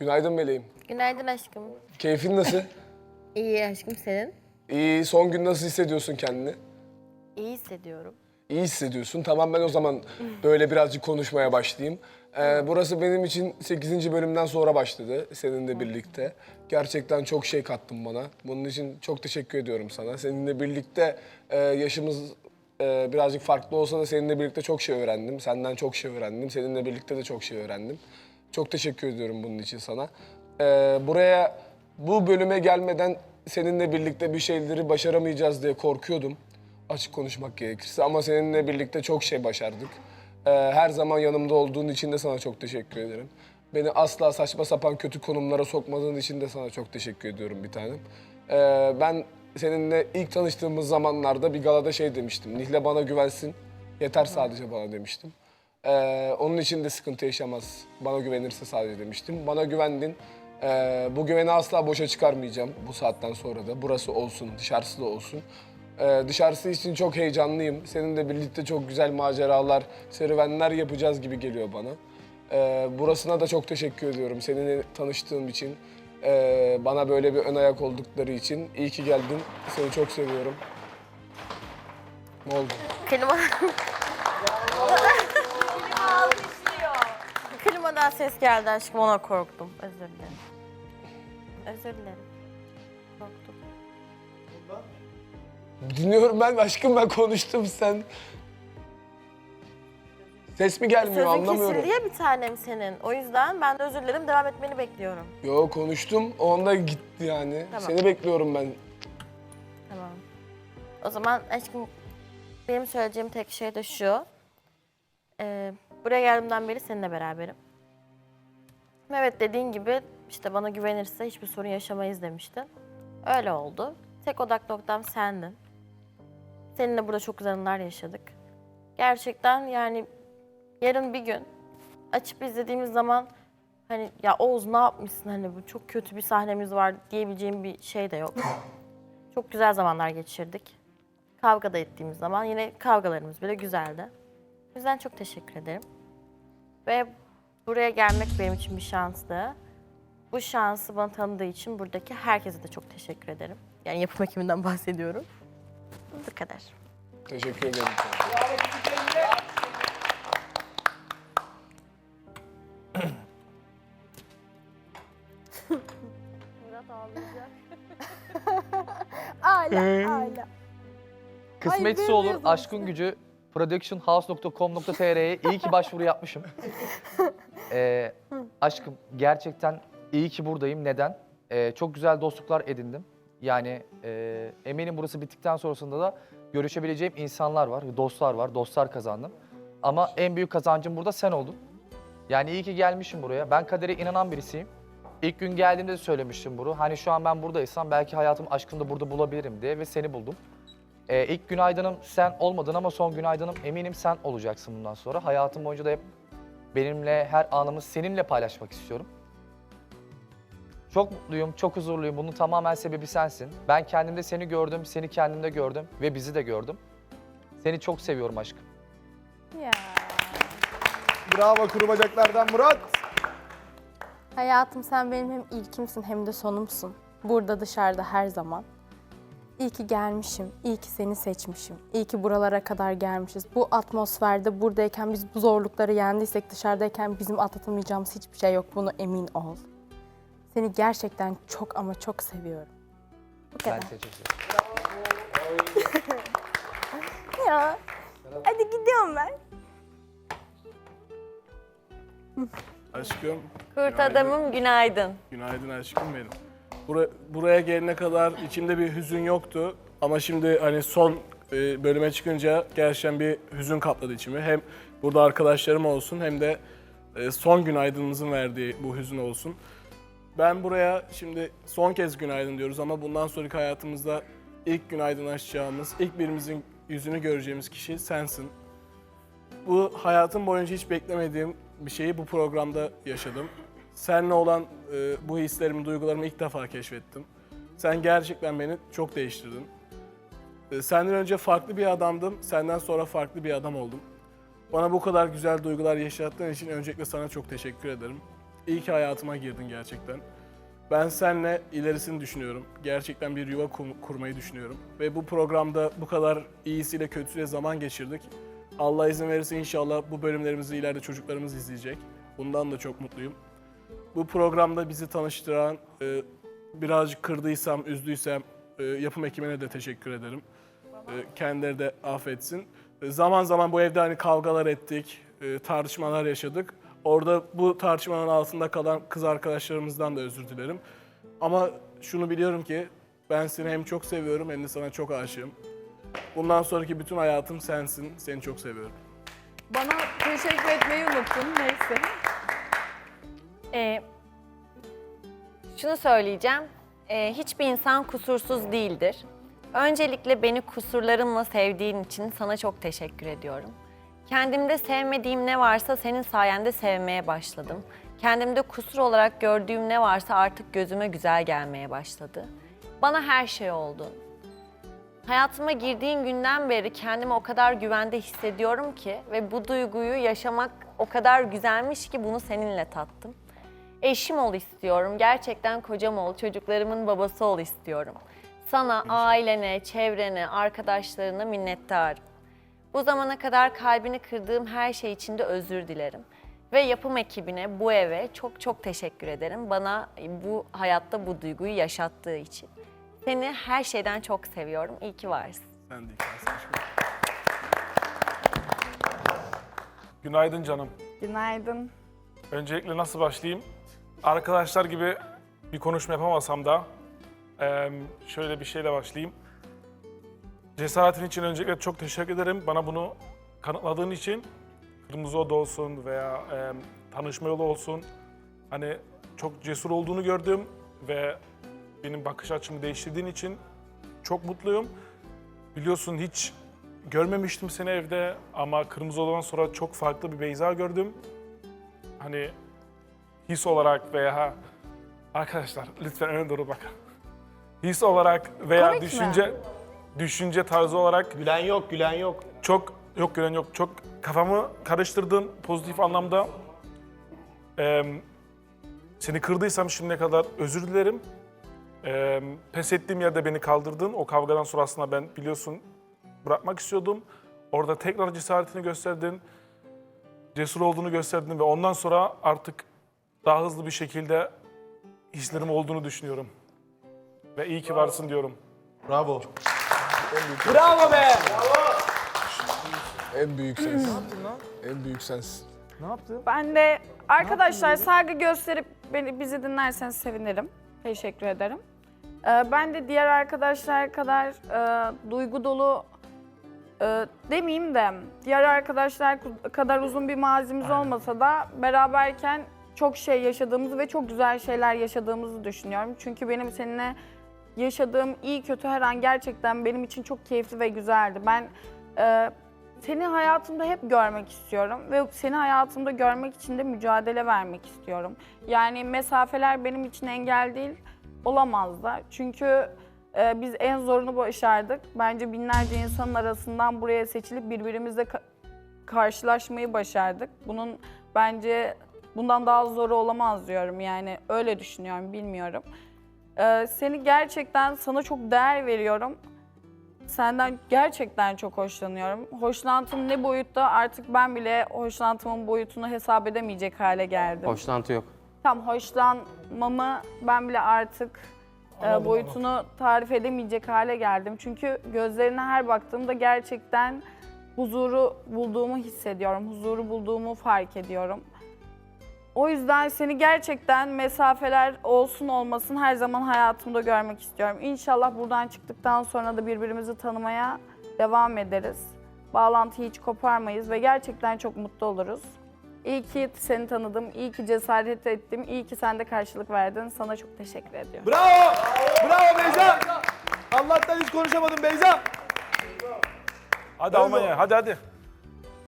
Günaydın meleğim. Günaydın aşkım. Keyfin nasıl? İyi aşkım senin. İyi. Son gün nasıl hissediyorsun kendini? İyi hissediyorum. İyi hissediyorsun. Tamam ben o zaman böyle birazcık konuşmaya başlayayım. Ee, burası benim için 8. bölümden sonra başladı seninle birlikte. Gerçekten çok şey kattın bana. Bunun için çok teşekkür ediyorum sana. Seninle birlikte e, yaşımız e, birazcık farklı olsa da seninle birlikte çok şey öğrendim. Senden çok şey öğrendim. Seninle birlikte de çok şey öğrendim. Çok teşekkür ediyorum bunun için sana. Ee, buraya bu bölüme gelmeden seninle birlikte bir şeyleri başaramayacağız diye korkuyordum açık konuşmak gerekirse. Ama seninle birlikte çok şey başardık. Ee, her zaman yanımda olduğun için de sana çok teşekkür ederim. Beni asla saçma sapan kötü konumlara sokmadığın için de sana çok teşekkür ediyorum bir tanem. Ee, ben seninle ilk tanıştığımız zamanlarda bir galada şey demiştim. Nihle bana güvensin, yeter sadece bana demiştim. Ee, onun için de sıkıntı yaşamaz. Bana güvenirse sadece demiştim. Bana güvendin. Ee, bu güveni asla boşa çıkarmayacağım bu saatten sonra da. Burası olsun, dışarısı da olsun. Ee, dışarısı için çok heyecanlıyım. Seninle birlikte çok güzel maceralar, serüvenler yapacağız gibi geliyor bana. Ee, burasına da çok teşekkür ediyorum. Seninle tanıştığım için, ee, bana böyle bir ön ayak oldukları için. İyi ki geldin. Seni çok seviyorum. Ne oldu? Klima... Klimadan ses geldi aşkım ona korktum. Özür dilerim. Özür dilerim. Korktum. Dinliyorum ben aşkım ben konuştum sen. Ses mi gelmiyor Sözün anlamıyorum. kesildi ya bir tanem senin. O yüzden ben de özür dilerim devam etmeni bekliyorum. Yo konuştum. O anda gitti yani. Tamam. Seni bekliyorum ben. Tamam. O zaman aşkım benim söyleyeceğim tek şey de şu. Ee, buraya geldiğimden beri seninle beraberim. Evet dediğin gibi işte bana güvenirse hiçbir sorun yaşamayız demiştin. Öyle oldu. Tek odak noktam sendin. Seninle burada çok güzel anılar yaşadık. Gerçekten yani yarın bir gün açıp izlediğimiz zaman hani ya Oğuz ne yapmışsın hani bu çok kötü bir sahnemiz var diyebileceğim bir şey de yok. Çok güzel zamanlar geçirdik. Kavga da ettiğimiz zaman yine kavgalarımız bile güzeldi. O yüzden çok teşekkür ederim. Ve buraya gelmek benim için bir şanstı. Bu şansı bana tanıdığı için buradaki herkese de çok teşekkür ederim. Yani yapım ekibinden bahsediyorum. Bu kadar. Teşekkür ederim. Murat ağlayacak. Hala hala. Kısmetse Ay, olur aşkın gücü productionhouse.com.tr'ye iyi ki başvuru yapmışım. Ee, aşkım gerçekten iyi ki buradayım. Neden? Ee, çok güzel dostluklar edindim. Yani e, eminim burası bittikten sonrasında da görüşebileceğim insanlar var, dostlar var, dostlar kazandım. Ama en büyük kazancım burada sen oldun. Yani iyi ki gelmişim buraya. Ben kadere inanan birisiyim. İlk gün geldiğimde de söylemiştim bunu. Hani şu an ben buradaysam belki hayatım aşkını da burada bulabilirim diye ve seni buldum. Ee, ilk günaydınım sen olmadın ama son günaydınım eminim sen olacaksın bundan sonra. Hayatım boyunca da hep benimle her anımı seninle paylaşmak istiyorum. Çok mutluyum, çok huzurluyum. Bunun tamamen sebebi sensin. Ben kendimde seni gördüm, seni kendimde gördüm ve bizi de gördüm. Seni çok seviyorum aşkım. Ya. Bravo kuru bacaklardan Murat. Hayatım sen benim hem ilkimsin hem de sonumsun. Burada dışarıda her zaman. İyi ki gelmişim, iyi ki seni seçmişim. İyi ki buralara kadar gelmişiz. Bu atmosferde buradayken biz bu zorlukları yendiysek dışarıdayken bizim atlatamayacağımız hiçbir şey yok. Bunu emin ol. Seni gerçekten çok ama çok seviyorum. Bu Ben kadar. teşekkür ederim. Ya. Hadi gidiyorum ben. Aşkım, Kurt adamım günaydın. günaydın aşkım benim. Bura- buraya gelene kadar içimde bir hüzün yoktu. Ama şimdi hani son e, bölüme çıkınca gerçekten bir hüzün kapladı içimi. Hem burada arkadaşlarım olsun hem de e, son günaydınımızın verdiği bu hüzün olsun. Ben buraya şimdi son kez günaydın diyoruz ama bundan sonraki hayatımızda ilk günaydınlaşacağımız, ilk birimizin yüzünü göreceğimiz kişi sensin. Bu hayatım boyunca hiç beklemediğim bir şeyi bu programda yaşadım. Seninle olan e, bu hislerimi, duygularımı ilk defa keşfettim. Sen gerçekten beni çok değiştirdin. E, senden önce farklı bir adamdım, senden sonra farklı bir adam oldum. Bana bu kadar güzel duygular yaşattığın için öncelikle sana çok teşekkür ederim. iyi ki hayatıma girdin gerçekten. Ben seninle ilerisini düşünüyorum. Gerçekten bir yuva kur- kurmayı düşünüyorum. Ve bu programda bu kadar iyisiyle kötüsüyle zaman geçirdik. Allah izin verirse inşallah bu bölümlerimizi ileride çocuklarımız izleyecek. Bundan da çok mutluyum. Bu programda bizi tanıştıran, e, birazcık kırdıysam, üzdüysem e, yapım ekibine de teşekkür ederim. E, kendileri de affetsin. E, zaman zaman bu evde hani kavgalar ettik, e, tartışmalar yaşadık. Orada bu tartışmanın altında kalan kız arkadaşlarımızdan da özür dilerim. Ama şunu biliyorum ki ben seni hem çok seviyorum hem de sana çok aşığım. Bundan sonraki bütün hayatım sensin. Seni çok seviyorum. Bana teşekkür etmeyi unuttun. Neyse. Ee, şunu söyleyeceğim. Ee, hiçbir insan kusursuz değildir. Öncelikle beni kusurlarımla sevdiğin için sana çok teşekkür ediyorum. Kendimde sevmediğim ne varsa senin sayende sevmeye başladım. Kendimde kusur olarak gördüğüm ne varsa artık gözüme güzel gelmeye başladı. Bana her şey oldu. Hayatıma girdiğin günden beri kendimi o kadar güvende hissediyorum ki ve bu duyguyu yaşamak o kadar güzelmiş ki bunu seninle tattım. Eşim ol istiyorum. Gerçekten kocam ol, çocuklarımın babası ol istiyorum. Sana, ailene, çevrene, arkadaşlarına minnettarım. Bu zamana kadar kalbini kırdığım her şey için de özür dilerim. Ve yapım ekibine, bu eve çok çok teşekkür ederim. Bana bu hayatta bu duyguyu yaşattığı için. Seni her şeyden çok seviyorum. İyi ki varsın. Sen de. Günaydın canım. Günaydın. Öncelikle nasıl başlayayım? Arkadaşlar gibi bir konuşma yapamasam da şöyle bir şeyle başlayayım. Cesaretin için öncelikle çok teşekkür ederim. Bana bunu kanıtladığın için Kırmızı Oda olsun veya tanışma yolu olsun. Hani çok cesur olduğunu gördüm ve benim bakış açımı değiştirdiğin için çok mutluyum. Biliyorsun hiç görmemiştim seni evde ama Kırmızı Oda'dan sonra çok farklı bir Beyza gördüm. Hani his olarak veya arkadaşlar lütfen öne doğru bakın. His olarak veya Komik mi? düşünce düşünce tarzı olarak Gülen yok, gülen yok. çok yok gören yok çok kafamı karıştırdın pozitif anlamda. Ee, seni kırdıysam şimdiye kadar özür dilerim. Ee, pes ettiğim yerde beni kaldırdın. O kavgadan sonra aslında ben biliyorsun bırakmak istiyordum. Orada tekrar cesaretini gösterdin. Cesur olduğunu gösterdin ve ondan sonra artık daha hızlı bir şekilde hislerim olduğunu düşünüyorum. Ve iyi ki varsın diyorum. Bravo. Bravo be! En büyük sensin. En büyük sensin. Ne yaptı? Ben de arkadaşlar saygı gösterip beni bizi dinlerseniz sevinirim. Teşekkür ederim. Ee, ben de diğer arkadaşlar kadar e, duygu dolu e, demeyeyim de diğer arkadaşlar kadar uzun bir mazimiz olmasa da beraberken çok şey yaşadığımızı ve çok güzel şeyler yaşadığımızı düşünüyorum. Çünkü benim seninle yaşadığım iyi kötü her an gerçekten benim için çok keyifli ve güzeldi. Ben e, seni hayatımda hep görmek istiyorum ve seni hayatımda görmek için de mücadele vermek istiyorum. Yani mesafeler benim için engel değil, olamaz da. Çünkü e, biz en zorunu başardık. Bence binlerce insanın arasından buraya seçilip birbirimizle ka- karşılaşmayı başardık. Bunun bence bundan daha zoru olamaz diyorum yani öyle düşünüyorum bilmiyorum. E, seni gerçekten sana çok değer veriyorum. Senden gerçekten çok hoşlanıyorum. Hoşlantım ne boyutta artık ben bile hoşlantımın boyutunu hesap edemeyecek hale geldim. Hoşlantı yok. Tam hoşlanmamı ben bile artık e, boyutunu tarif edemeyecek hale geldim. Çünkü gözlerine her baktığımda gerçekten huzuru bulduğumu hissediyorum. Huzuru bulduğumu fark ediyorum. O yüzden seni gerçekten mesafeler olsun olmasın her zaman hayatımda görmek istiyorum. İnşallah buradan çıktıktan sonra da birbirimizi tanımaya devam ederiz. Bağlantıyı hiç koparmayız ve gerçekten çok mutlu oluruz. İyi ki seni tanıdım, iyi ki cesaret ettim, iyi ki sen de karşılık verdin. Sana çok teşekkür ediyorum. Bravo! Bravo Beyza! Allah'tan hiç konuşamadım Beyza. Hadi Almanya hadi hadi.